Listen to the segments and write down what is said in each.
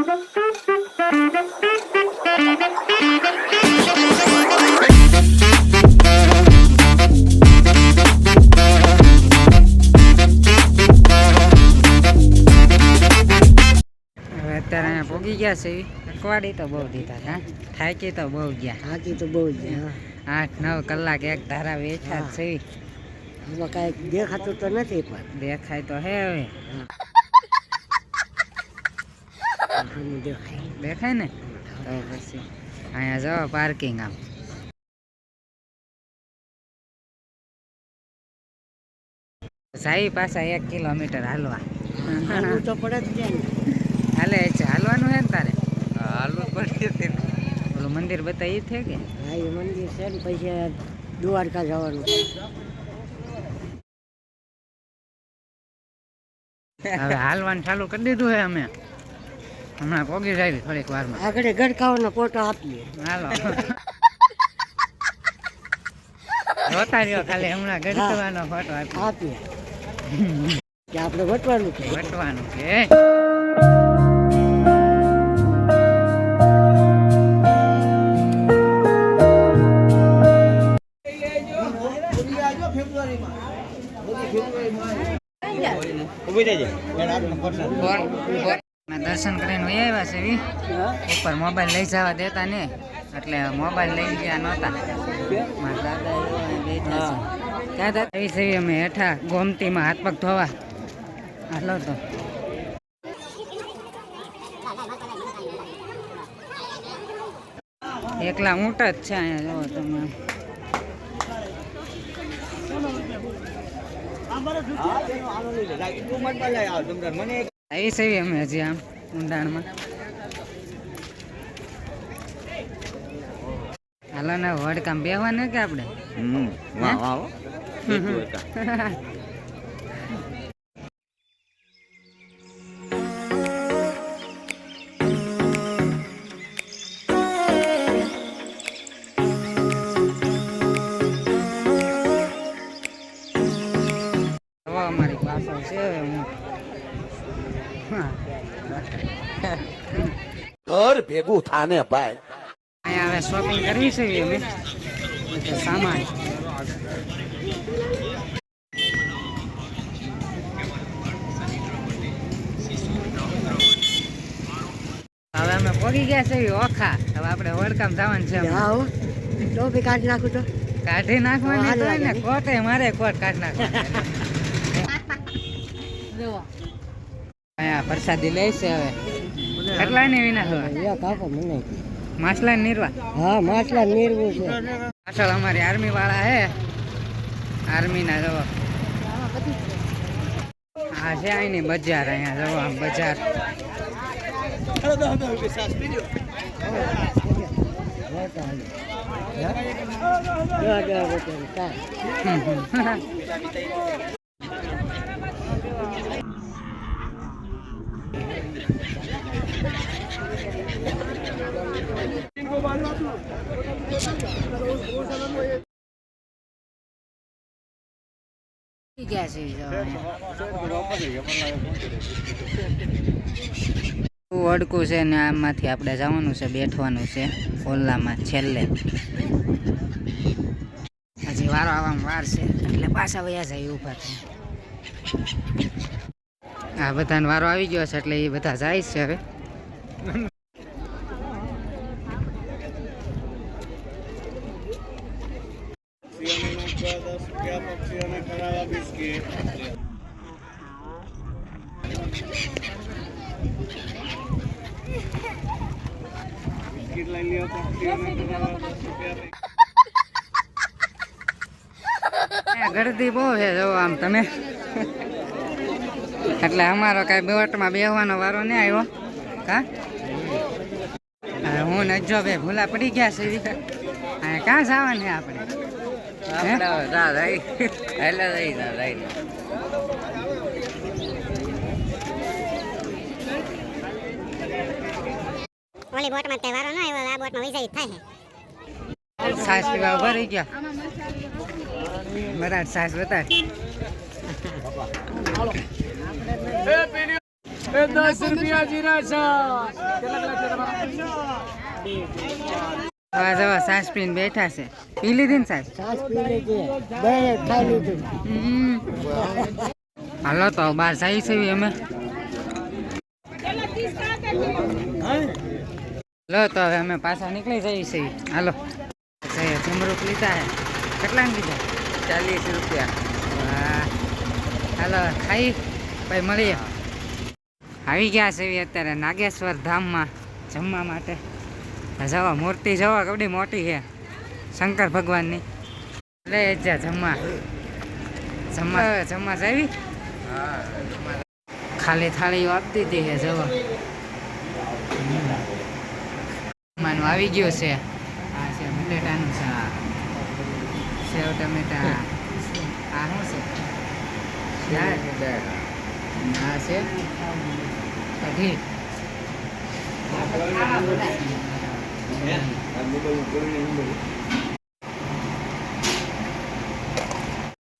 અત્યારે અહીંયા પોગી ગયા છે. અકવાડી તો બહુ દીધા હા? થાકી તો બહુ ગયા. થાકી તો બહુ ગયા. આઠ નવ કલાક એક ધારા વેઠા છે. કાંઈ દેખાતું તો નથી પણ. દેખાય તો હે હવે. દેખાય ને? તો પછી અહીંયા જાઓ પાર્કિંગ આમ. સાઈ પાછા એક કિલોમીટર હાલવા. તો પડે જ હાલે હાલવાનું હે ને તારે? હાલવું પડે ઓલું મંદિર બતાવી છે કે? હા એ મંદિર છે ને પછી દ્વારકા જવાનું. હવે હાલવાનું ચાલુ કરી દીધું હે અમે. હમણાં પોગી જાય થોડીક વારમાં. આગળ ગડકાવાનો ફોટો આપીએ. હાલો. જોતા રહ્યો ખાલી હમણાં ગડકાવાનો ફોટો આપી આપીએ. કે આપણે વટવાનું છે? વટવાનું કે મેં દર્શન કરીને વહી આવ્યા છે વી ઉપર મોબાઈલ લઈ જવા દેતા ને એટલે મોબાઈલ લઈ ગયા નહોતા મારા દાદા એવા બેઠા ક્યાં દાદા આવી છે અમે હેઠા ગોમતીમાં હાથ પગ ધોવા હાલો તો એકલા ઊંટ જ છે અહીંયા જોવો તમે આવી છે અમે હજી આમ ઊંડાણમાં. હાલો ને વડકામ બેહવાનું કે આપણે અમારી પાસે છે હા. ઘર ભેગું થાને ભાઈ. અહીંયા હવે શોપિંગ કરવી છે અમે. સામાન. હવે અમે પોગી ગયા છે ઓખા. હવે આપણે વડકામ જવાનું છે હા ટોપી કાઢી નાખું તો. કાઢી નાખવાની ને કોટે મારે કોટ કાઢી નાખવાની. અહીંયા પ્રસાદી લે છે હવે. કેટલા ની વિના હવે મને. માછલા ને નીરવા. હા માછલા નીરવું છે. પાછળ અમારી આર્મી વાળા હે. આર્મી ના જવા. હા છે અહીંની બજાર અહીંયા જવો આમ બજાર. ગયા છે ને આમાંથી આપણે જવાનું છે, બેઠવાનું છે, ઓલામાં છેલ્લે. હજી વારો આવવામાં વાર છે, એટલે પાછા વયા જાય ઊભા થઈ આ બધાને વારો આવી ગયો છે, એટલે એ બધા જાય છે હવે. અહીંયા ગરદી બહુ છે જો આમ તમે. એટલે અમારો કાંઈ બેવટમાં બેહવાનો વારો નહીં આવ્યો. કા? હું હું નજો બે ભૂલા પડી ગયા છે ક્યાં જવાનું છે આપણે? હે? ઓલી બોટમાં કઈ વારો ન આવ્યો આ બોટમાં વિજય થાય. સાસ પીવા ઊભા રહી ગયા. બરાબર સાસ બતાડ દસ રૂપિયા જીરા હવે જવા સાસ પીને બેઠા છે. પી લીધી ને સાસ? છાસ પી લીધી ખાઈ લીધું. હમ. હાલો તો બહાર સાઈ છે અમે. લો તો હવે અમે પાછા નીકળી જઈએ છીએ. હાલો. જઈએ જમરૂક લીધા હે. કેટલા લીધા? ચાલીસ રૂપિયા. વાહ. હાલો ખાઈ. ભાઈ મળીએ. આવી ગયા છે અત્યારે નાગેશ્વર ધામમાં જમવા માટે. જવા મૂર્તિ જવા કવડી મોટી છે. શંકર ભગવાનની. લે જા જમવા. જમવા જમવા જાવી? ખાલી થાળીઓ આપતી હતી હે જવા. જમવાનું આવી ગયું છે. આ છે બટેટાનું છે સેવ ટમેટા. આ શું છે. આ છે કઢી.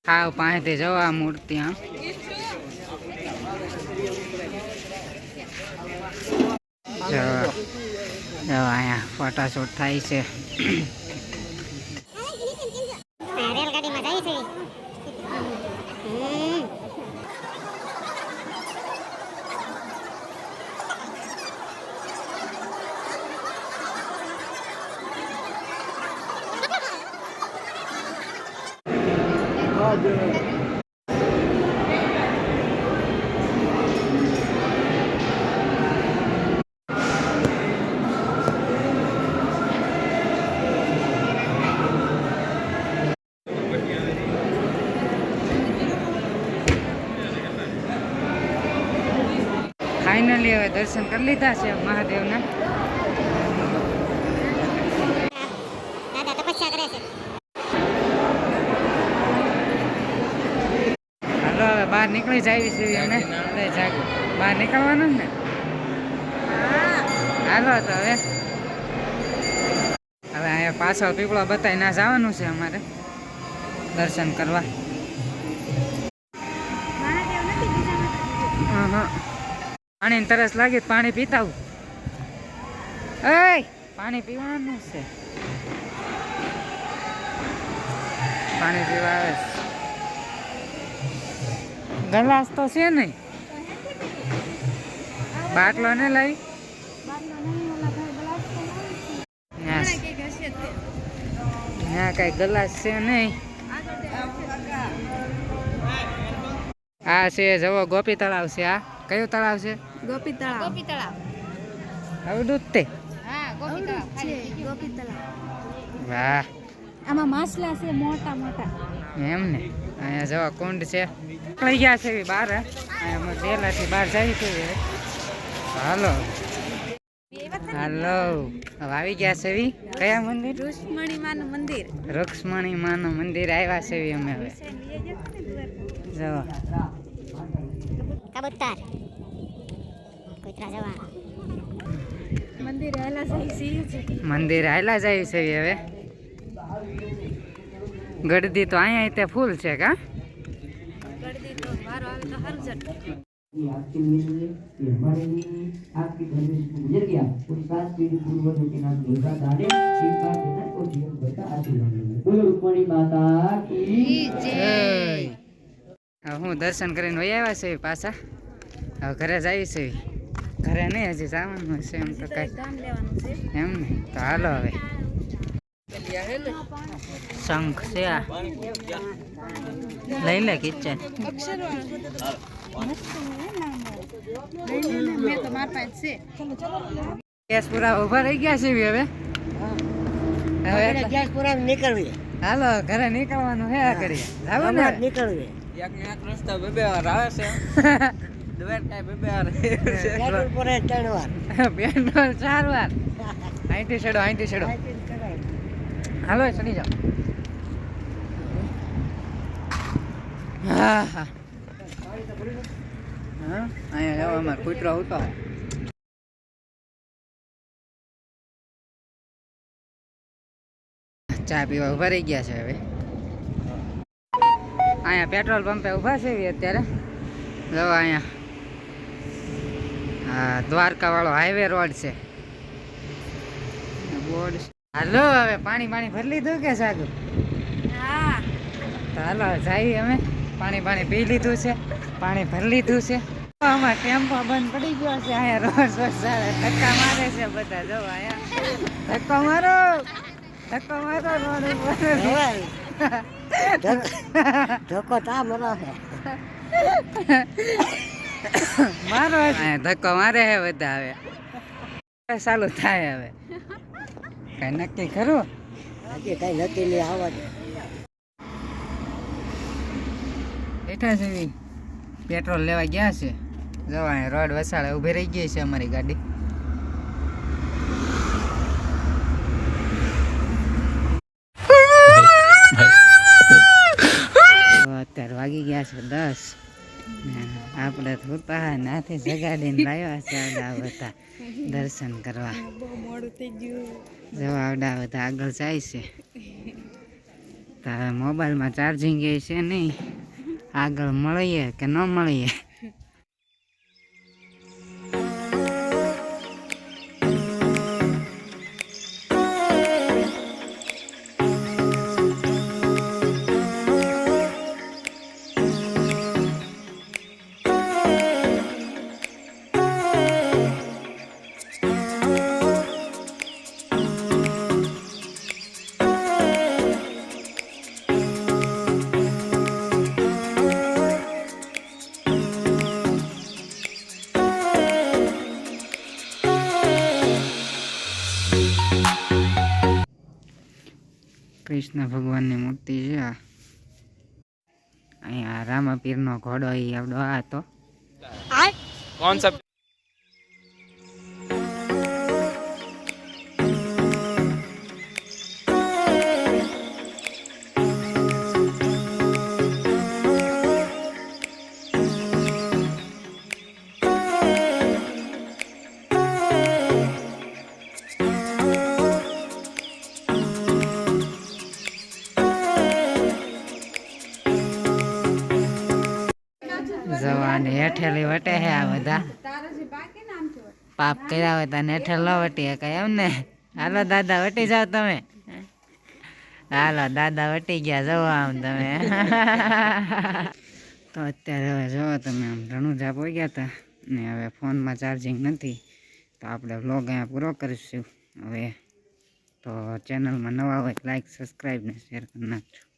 ખાવ પાસેથી જવા મૂર્તિ આમ જો અહીંયા ફોટાશૂટ થાય છે રેલગાડીમાં જાય છે હમ. ફાઇનલી હવે દર્શન કરી લીધા છે મહાદેવના. હાલો હવે બહાર નીકળી જાય છે અમે બહાર નીકળવાનું ને? હાલો તો હવે. હવે અહીંયા પાછળ પીપળો બતાવી ના જવાનું છે અમારે. દર્શન કરવા. પાણીની તરસ લાગે પાણી પીતા એ પાણી પીવાનું છે. પાણી પીવા આવે. ગલાસ તો છે નહીં. બાટલો ને લઈ. ના કઈ ગલાસ છે નહીં. આ છે જવો ગોપી તળાવ છે, આ. કયું તળાવ છે? ગોપી તળાવ ગોપી તળાવ હવે દૂધ તે હા ગોપી તળાવ ખાલી ગોપી તળાવ વાહ. આમાં માછલા છે મોટા મોટા. એમ ને? અહીંયા જવા કુંડ છે. લઈ ગયા છે એવી બહાર અહીંયા અમે પહેલાથી બહાર જઈ છે હાલો. હાલો. હવે આવી ગયા છે એવી? કયા મંદિર? રુક્ષ્મણી માનું મંદિર. રૂક્ષ્મણી માનું મંદિર આવ્યા છે એવી અમે હવે. જવા. કબૂતર. મંદિર હાલા જાય છે હવે. ગડદી તો અહીંયા તે ફૂલ છે કા? હું દર્શન કરીને વહી આવ્યા છે પાછા. હવે ઘરે જ આવી છે. ઘરે નહીં હજી જવાનું હશે એમ તો કઈ. એમ ને તો હાલો હવે. શંખ છે આ. લઈ લે કિચન. છે ગેસ પૂરા ઊભા રહી ગયા છે બી હવે હવે ગેસ પૂરા નીકળવી હાલો ઘરે નીકળવાનું છે આ કરીએ. નીકળવી પેટ્રોલ પૂરે ત્રણ વાર. પેટ્રોલ ચાર વાર. અહીંથી છેડો અહીંથી છેડો હાલો ચડી જાઓ. હા હા. હા અહીંયા જાઓ અમારે કૂતરો હતો ચા પીવા ઊભા રહી ગયા છે હવે. અહીંયા પેટ્રોલ પંપે ઊભા છે અત્યારે. જવા અહીંયા. આ દ્વારકા વાળો હાઈવે રોડ છે. બોર્ડ હાલો હવે પાણી પાણી ભરી લીધું કે સાગુ હા. તો હાલો જઈએ અમે. પાણી પાણી પી લીધું છે પાણી ભરી લીધું છે. આમાં ટેમ્પો બંધ પડી ગયો છે અહીંયા રોડ રોડ સારા ધક્કા મારે છે બધા. જો અહીંયા ધક્કો મારો ધક્કો મારો રોડ ઉપર. ધક્કો તા મરો છે. મારો ધક્કો મારે હે બધા હવે. ચાલુ થાય હવે. કઈ નક્કી ખરું? હજી કઈ નથી નહીં આવવા બેઠા છે. પેટ્રોલ લેવા ગયા છે. જવા રોડ વસાડે ઊભી રહી ગઈ છે અમારી ગાડી તો અત્યારે વાગી ગયા છે દસ ને આપણે નાથી જગાડીને લાવ્યા છે આવડા બધા દર્શન કરવા. જવા આવડા બધા આગળ જાય છે. તારા મોબાઈલમાં ચાર્જિંગ એ છે નહીં. આગળ મળીએ કે ન મળીએ? કૃષ્ણ ભગવાનની મૂર્તિ છે આ. અહીંયા રામાપીરનો ઘોડો એ આવડો આ તો. કોણ પાપ કર્યા હોય તને હેઠળ ન વટી કઈ એમ ને? હાલો દાદા વટી જાઓ તમે. હાલો દાદા વટી ગયા જવો આમ તમે. તો અત્યારે હવે જોવો તમે આમ રણુજા પોઈ ગયા હતા ને હવે ફોનમાં ચાર્જિંગ નથી. તો આપણે વ્લોગ અહીંયા પૂરો કરીશું. હવે તો ચેનલમાં નવા હોય લાઈક સબસ્ક્રાઈબ ને શેર કરી નાખજો.